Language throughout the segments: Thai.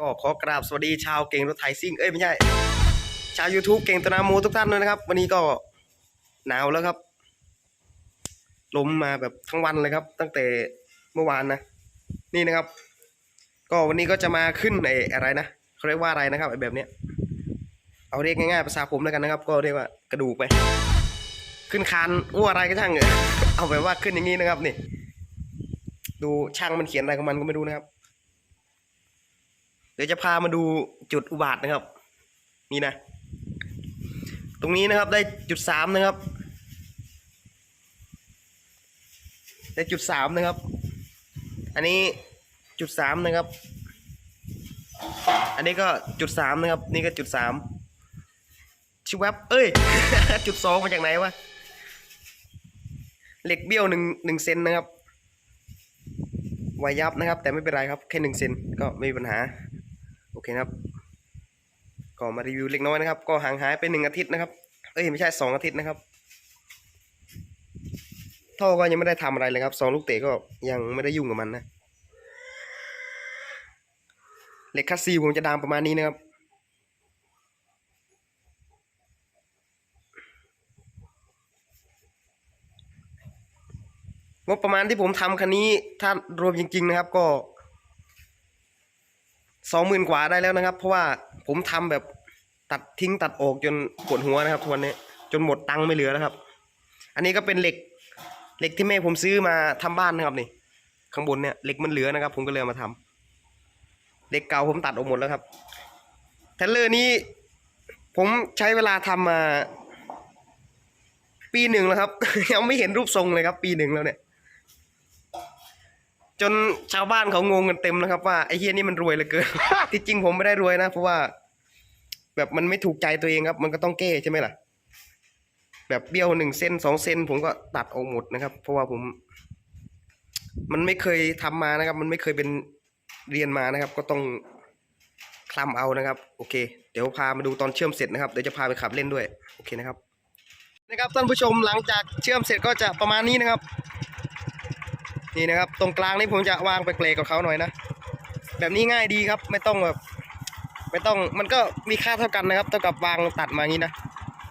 ก็ขอกราบสวัสดีชาวเก่งรถไถซิ่ง เอ้ยไม่ใช่ ชาว YouTube เก่งตนาโมทุกท่านด้วยนะครับ วันนี้ก็หนาวแล้วครับ ลมมาแบบทั้งวันเลยครับ ตั้งแต่เมื่อวานนะ นี่นะครับ ก็วันนี้ก็จะมาขึ้นไอ้อะไรนะเขาเรียกว่าอะไรนะครับไอ้แบบเนี้ย เอาเรียกง่ายๆภาษาผมแล้วกันนะครับ ก็เรียกว่ากระดูกไป ขึ้นคานอ้วอะไรก็ช่างเถอเอาแบบว่าขึ้นอย่างนี้นะครับนี่ ดูช่างมันเขียนอะไรของมันก็ไม่รู้นะครับ เดี๋ยวจะพามาดูจุดอุบาทนะครับ นี่นะ ตรงนี้นะครับได้จุดสามนะครับ ได้จุดสามนะครับ อันนี้จุดสามนะครับ อันนี้ก็จุดสามนะครับ นี่ก็จุดสามชิวับเอ้ย จุดสองมาจากไหนวะเหล็กเบี้ยวหนึ่งหนึ่งเซนนะครับวายยับนะครับ แต่ไม่เป็นไรครับ แค่หนึ่งเซนก็ไม่มีปัญหา เคครับ ก็มารีวิวเล็กน้อยนะครับ ก็ห่างหายไปหนึ่งอาทิตย์นะครับ เอ้ยไม่ใช่สองอาทิตย์นะครับท่อก็ยังไม่ได้ทำอะไรเลยครับสองลูกเตะก็ยังไม่ได้ยุ่งกับมันนะเหล็กคัสซีผมจะดามประมาณนี้นะครับ งบประมาณที่ผมทำคันนี้ถ้ารวมจริง ๆ นะครับ ก็ สองหมื่นกว่าได้แล้วนะครับ เพราะว่าผมทำแบบตัดทิ้งตัดออกจนปวดหัวนะครับทุกวันนี้จนหมดตังค์ไม่เหลือแล้วครับ อันนี้ก็เป็นเหล็กเหล็กที่แม่ผมซื้อมาทำบ้านนะครับนี่ ข้างบนเนี่ยเหล็กมันเหลือนะครับ ผมก็เลยมาทำเหล็กเก่าผมตัดออกหมดแล้วครับเทเลอร์นี้ผมใช้เวลาทำมา ปีหนึ่งแล้วครับ ยังไม่เห็นรูปทรงเลยครับ ปีหนึ่งแล้วเนี่ย จนชาวบ้านเขางงกันเต็มนะครับ ว่าไอ้เฮียนี่มันรวยเหลือเกิน ที่จริงผมไม่ได้รวยนะเพราะว่า แบบมันไม่ถูกใจตัวเองครับ มันก็ต้องแก้ใช่ไหมล่ะ แบบเบี้ยวหนึ่งเส้นสองเส้น ผมก็ตัดออกหมดนะครับ เพราะว่าผม มันไม่เคยทำมานะครับ มันไม่เคยเป็นเรียนมานะครับ ก็ต้องคลำเอานะครับ โอเค เดี๋ยวพามาดูตอนเชื่อมเสร็จนะครับเดี๋ยวจะพาไปขับเล่นด้วยโอเคนะครับ นะครับท่านผู้ชมหลังจากเชื่อมเสร็จก็จะประมาณนี้นะครับ นี่นะครับ ตรงกลางนี่ผมจะวางไปเกลกับเขาหน่อยนะ แบบนี้ง่ายดีครับ ไม่ต้องแบบไม่ต้องมันก็มีค่าเท่ากันนะครับ เท่ากับวางตัดมาอย่างนี้นะ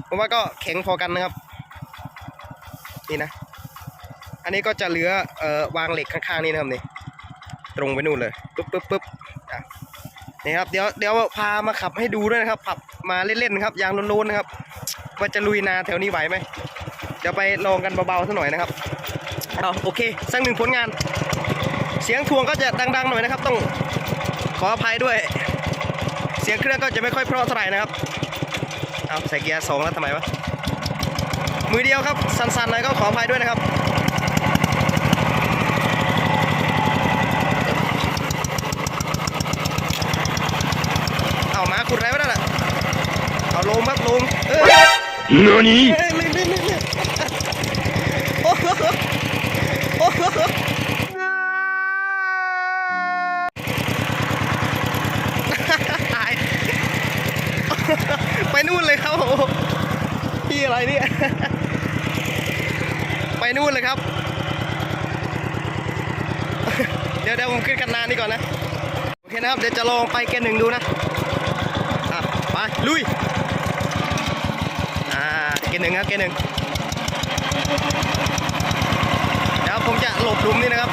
ผมว่าก็แข็งพอกันนะครับ นี่นะ อันนี้ก็จะเหลือเอ่อวางเหล็กข้างๆนี่นะครับนี่ตรงไปนู่นเลยปึ๊บปึ๊บปึ๊บอะนี่ครับเดี๋ยวเดี๋ยวพามาขับให้ดูด้วยนะครับขับมาเล่นๆนะครับยางโน้นๆนะครับว่าจะลุยนาแถวนี้ไหวไหมเดี๋ยวไปลองกันเบาๆสักหน่อยนะครับ เอาโอเคสักหนึ่งผลงาน เสียงทวงก็จะดัง ๆ หน่อยนะครับ ต้องขออภัยด้วย เสียงเครื่องก็จะไม่ค่อยเพราะเท่าไหร่นะครับเอาใส่เกียร์สองแล้วทำไมวะมือเดียวครับสั่นๆหน่อยก็ขออภัยด้วยนะครับเอามาขุดอะไรวะนั่นน่ะเอาลงครับลงเอ้ย何เอ้ยลื่นลื่นลื่นโอ้โหโอ้โหตาย ไปนู่นเลยครับพี่อะไรเนี่ย ไปนู่นเลยครับ เดี๋ยวเดี๋ยวผมขึ้นคันนานี้ก่อนนะ โอเคนะครับ เดี๋ยวจะลองไปแกนหนึ่งดูนะอะไป ลุย อ่าเกณฑ์หนึ่งครับเกณฑ์หนึ่งเดี๋ยวผมจะหลบลุมนี่นะครับ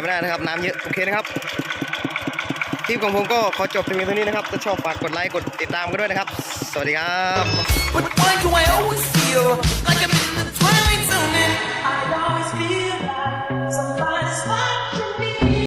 ไม่ได้นะครับ น้ำเยอะโอเคนะครับคลิปของผมก็ขอจบเพียงเท่านี้นะครับถ้าชอบฝากกดไลค์กดติดตามกันด้วยนะครับ สวัสดีครับ